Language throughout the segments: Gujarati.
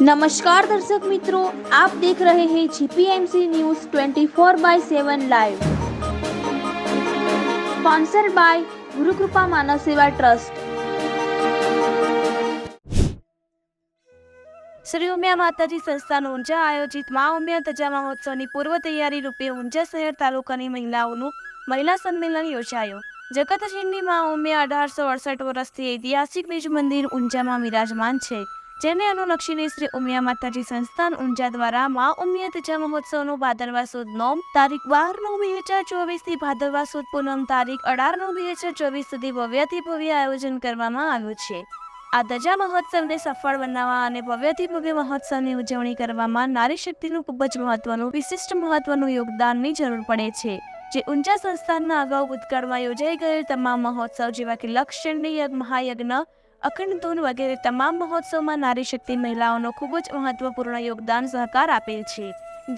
નમસ્કાર દર્શક મિત્રો, આપ દેખ રહે હે GPMC news 24 by seven live. Sponsor by Gurukripa Manav Seva trust. Shri Umiya Mataji સંસ્થાનું ઊંઝા આયોજિત મા ઉમિયા તજા મહોત્સવની પૂર્વ તૈયારી રૂપે ઊંઝા શહેર તાલુકાની મહિલાઓનું મહિલા સંમેલન યોજાયું. જગતશીરની મા ઉમિયા અઢારસો અડસઠ વર્ષથી ઐતિહાસિક બીજ મંદિર ઊંઝામાં વિરાજમાન છે. જેને અનુલક્ષીને શ્રી ઉમિયા માતાજી સંસ્થાન ઊંઝા દ્વારા મા ઉમિયા ધજા મહોત્સવનું ભાદરવા સુદ નોમ તારીખ બાર નવ બે હજાર ચોવીસથી ભાદરવા સુદ પૂનમ તારીખ અઢાર નવ બે હજાર ચોવીસ સુધી ભવ્યથી ભવ્ય આયોજન કરવામાં આવ્યું છે. આ ધજા મહોત્સવને સફળ બનાવવા અને ભવ્યથી ભવ્ય મહોત્સવની ઉજવણી કરવામાં નારી શક્તિનું ખૂબ જ મહત્વનું, વિશિષ્ટ મહત્વનું યોગદાનની જરૂર પડે છે. જે ઊંચા સંસ્થાનના અગાઉ ભૂતકાળમાં યોજાઈ ગયેલ તમામ મહોત્સવ જેવા કે લક્ષચંડી યજ્ઞ, મહાયજ્ઞ અખંડ ધૂન વગેરે તમામ મહોત્સવમાં નારી શક્તિ મહિલાઓનો ખૂબ જ મહત્વપૂર્ણ યોગદાન સહકાર આપેલ છે.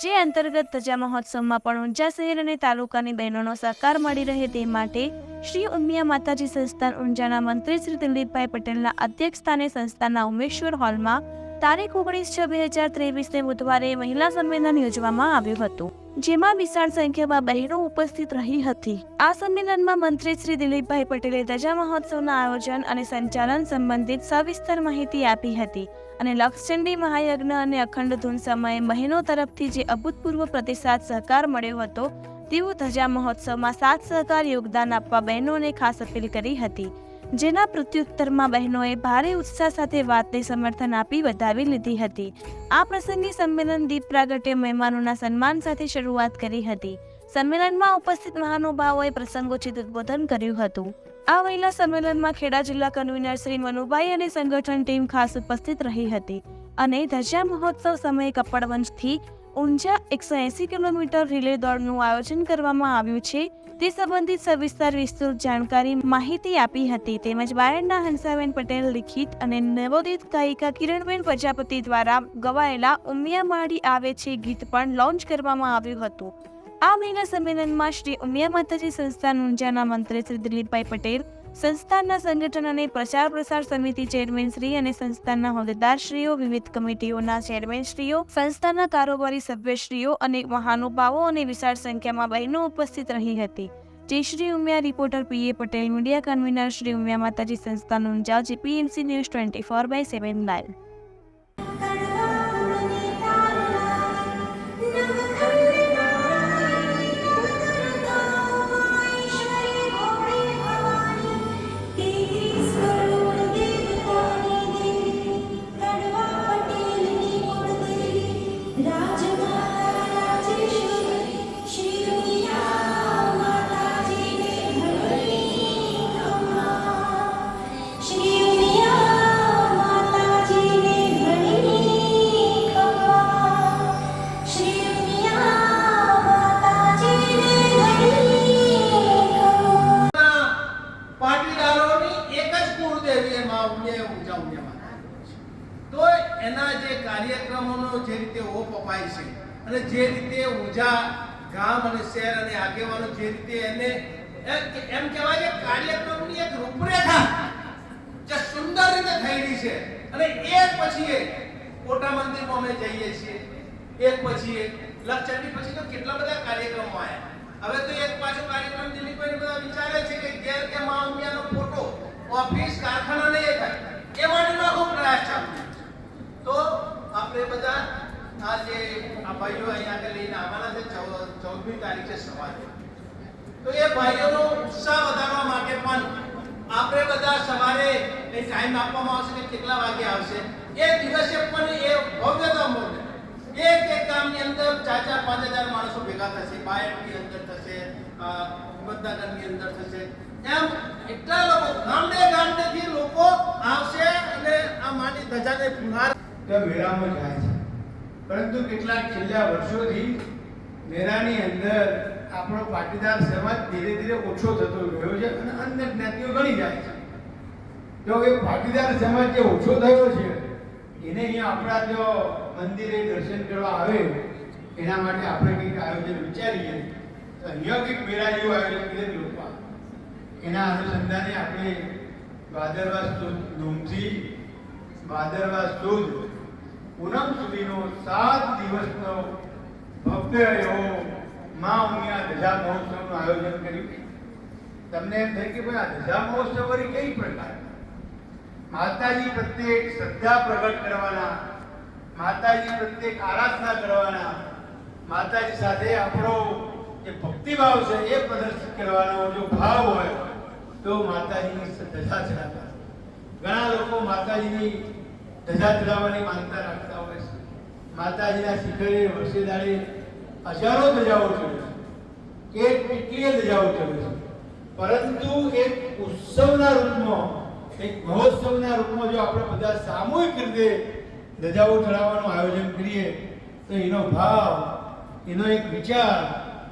જે અંતર્ગત ધજા મહોત્સવમાં પણ ઊંઝા શહેર અને તાલુકાની બહેનોનો સહકાર મળી રહે તે માટે શ્રી ઉમિયા માતાજી સંસ્થાન ઊંઝાના મંત્રી શ્રી દિલીપભાઈ પટેલના અધ્યક્ષ સ્થાને સંસ્થાના ઉમેશ્વર હોલમાં તારીખ ઓગણીસ છ બે હજાર ત્રેવીસને બુધવારે મહિલા સંમેલન યોજવામાં આવ્યું હતું. જેમાં વિશાળ સંખ્યામાં બહેનો ઉપસ્થિત રહી હતી. આ સંમેલનમાં મંત્રી શ્રી દિલીપભાઈ પટેલે ધજા મહોત્સવના આયોજન અને સંચાલન સંબંધિત સવિસ્તર માહિતી આપી હતી અને લક્ષચંડી મહાયજ્ઞ અને અખંડ ધૂન સમયે બહેનો તરફથી જે અભૂતપૂર્વ પ્રતિસાદ સહકાર મળ્યો હતો તેવું ધજા મહોત્સવમાં સાથ સહકાર યોગદાન આપવા બહેનોને ખાસ અપીલ કરી હતી. જેના પ્રત્યુત્તરમાં બહેનોએ ભારે ઉત્સાહ સાથે વાતને સમર્થન આપી વધાવી લીધી હતી. આ પ્રસંગે સંમેલન દીપ પ્રાગટ્ય મહેમાનોના સન્માન સાથે શરૂઆત કરી હતી. સંમેલનમાં ઉપસ્થિત મહાનુભાવોએ પ્રસંગોચિત ઉદ્બોધન કર્યું હતું. આ મહિલા સંમેલનમાં ખેડા જિલ્લા કન્વીનર શ્રી મનુભાઈ અને સંગઠન ટીમ ખાસ ઉપસ્થિત રહી હતી અને ધજા મહોત્સવ સમયે કપડવંશથી ઊંઝા એકસો એંસી કિલોમીટર રિલે દોડનું આયોજન કરવામાં આવ્યું છે. તે સંબંધિત સવિસ્તાર વિસ્તૃત જાણકારી માહિતી આપી હતી તેમજ બાયડના હંસાબેન પટેલ લિખિત અને નવોદિત ગાયિકા કિરણબેન પ્રજાપતિ દ્વારા ગવાયેલા ઉમિયા માળી આવે છે ગીત પણ લોન્ચ કરવામાં આવ્યું હતું. આ મહિના સંમેલનમાં શ્રી ઉમિયા માતાજી સંસ્થાન ઊંઝાના મંત્રી શ્રી દિલીપભાઈ પટેલ સંસ્થાનના સંગઠન અને પ્રચાર પ્રસાર સમિતિ ચેરમેન શ્રી અને સંસ્થાનના હોદ્દેદારશ્રીઓ, વિવિધ કમિટીઓના ચેરમેનશ્રીઓ, સંસ્થાના કારોબારી સભ્યશ્રીઓ અને મહાનુભાવો અને વિશાળ સંખ્યામાં બહેનો ઉપસ્થિત રહી હતી. જે Shri Umiya reporter PA Patel, media convener Shri Umiya Mataji, Sansthan Unjha GPMC news twenty four by seven live જ કુળદેવી એમાં ઉમે ઊંચા ઉમિયામાં તો એના જે કાર્યક્રમોનો જે રીતે ઓપ અપાય છે અને જે રીતે ઊંઝા ગામ અને શહેર અને આગેવાનો જે રીતે એને એમ કહેવાય કે કાર્યક્રમની એક રૂપરેખા જે સુંદર રીતે થયેલી છે. અને એક પછી એક કોટા મંદિરમાં અમે જઈએ છીએ. એક પછી એક લક્ષચંડી પછી તો કેટલા બધા કાર્યક્રમો આવ્યા હવે તો એક પાછો કાર્યક્રમ દિલીપભાઈ બધા વિચારે છે કે ઘેર કે મા ઉમિયાનો ફોટો ઓફિસ કારખાના ને એ થાય એ માટેનો આખો પ્રયાસ ચાલુ. તો આપણે બધા આ જે આ ભાઈઓ અહીંયા આગળ લઈને આવવાના છે ચૌદમી તારીખે સવારે. તો એ ભાઈઓનો ઉત્સાહ વધારવા માટે પણ આપણે બધા સવારે એ ટાઈમ આપવામાં આવશે કે કેટલા વાગે આવશે. એ દિવસે પણ એ ભવ્યતા મળે એક એક ગામની અંદર ચાર ચાર, પાંચ હજાર માણસો ભેગા થશે. બાયડની અંદર થશે હિંમતનગરની અંદર થશે. એમ એટલા લોકો ગામડે ફુહાર તો મેળામાં જાય છે. પરંતુ કેટલાક છેલ્લા વર્ષોથી મેળાની અંદર આપણો પાટીદાર સમાજ ધીરે ધીરે ઓછો થતો ગયો છે અને અન્ય જ્ઞાતિઓ ગણી જાય છે. તો એ પાટીદાર સમાજ જે ઓછો થયો છે, એને અહીંયા આપણા જો મંદિરે દર્શન કરવા આવે, એના માટે આપણે કંઈક આયોજન વિચારીએ, તો અહીંયા કંઈક મેળા જેવું આયોજન કરીએ તો લોકો. એના અનુસંધાને આપણે ભાદરવા ધૂમથી ભાદરવા સુદ પૂનમ સુધીનો સાત દિવસનો ભવ્ય એવો મા ઉમિયા ધજા મહોત્સવનું આયોજન કર્યું. તમને એમ થાય કે ભાઈ આ ધજા મહોત્સવ વળી કઈ પ્રકાર? માતાજી પ્રત્યે શ્રદ્ધા પ્રગટ કરવાના, માતાજી પ્રત્યે આરાધના કરવાના, માતાજી સાથે આપણો જે ભક્તિભાવ છે એ પ્રદર્શિત કરવાનો જો ભાવ હોય, તો માતાજીની ધજા ચડાવતા ઘણા લોકો માતાજીની ધજા ચડાવવાની માનતા રાખતા હોય છે. માતાજીના શિખરે વર્ષે દાડે હજારો ધજાઓ ચડે છે. કે કેટલીય ધજાઓ ચડે છે. પરંતુ એક ઉત્સવના રૂપમાં, એક મહોત્સવના રૂપમાં જો આપણે બધા સામૂહિક રીતે ધજાઓ ચડાવવાનું આયોજન કરીએ, તો એનો ભાવ, એનો એક વિચાર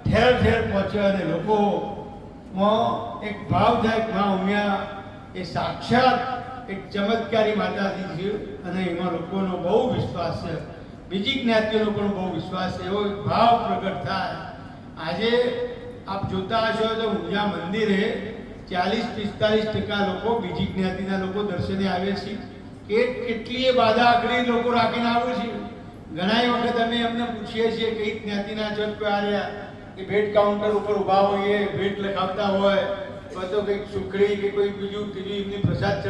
ઠેર ઠેર પહોંચે અને લોકોમાં એક ભાવ થાય મા ઉમિયા, એ સાક્ષાત એક ચમત્કારી માતાજી છે અને એમાં લોકોનો બહુ વિશ્વાસ છે. બીજી જ્ઞાતિઓનો પણ બહુ વિશ્વાસ છે. એવો ભાવ પ્રગટ થાય. આજે આપ જોતા હશો તો ઊંઝા મંદિરે ચાલીસ પિસ્તાલીસ ટકા લોકો, બીજી જ્ઞાતિના લોકો દર્શને આવે છે. કે કેટલીય બાધા આકડી લોકો રાખીને આવે છે. ઘણા વખત અમે એમને પૂછીએ છીએ કઈ જ્ઞાતિના જ તો આવ્યા કે ભેટ કાઉન્ટર ઉપર ઊભા હોઈએ, ભેટ લખાવતા હોય તો કંઈક સુખડી કે કોઈ બીજું ત્રીજું એમની પ્રસાદ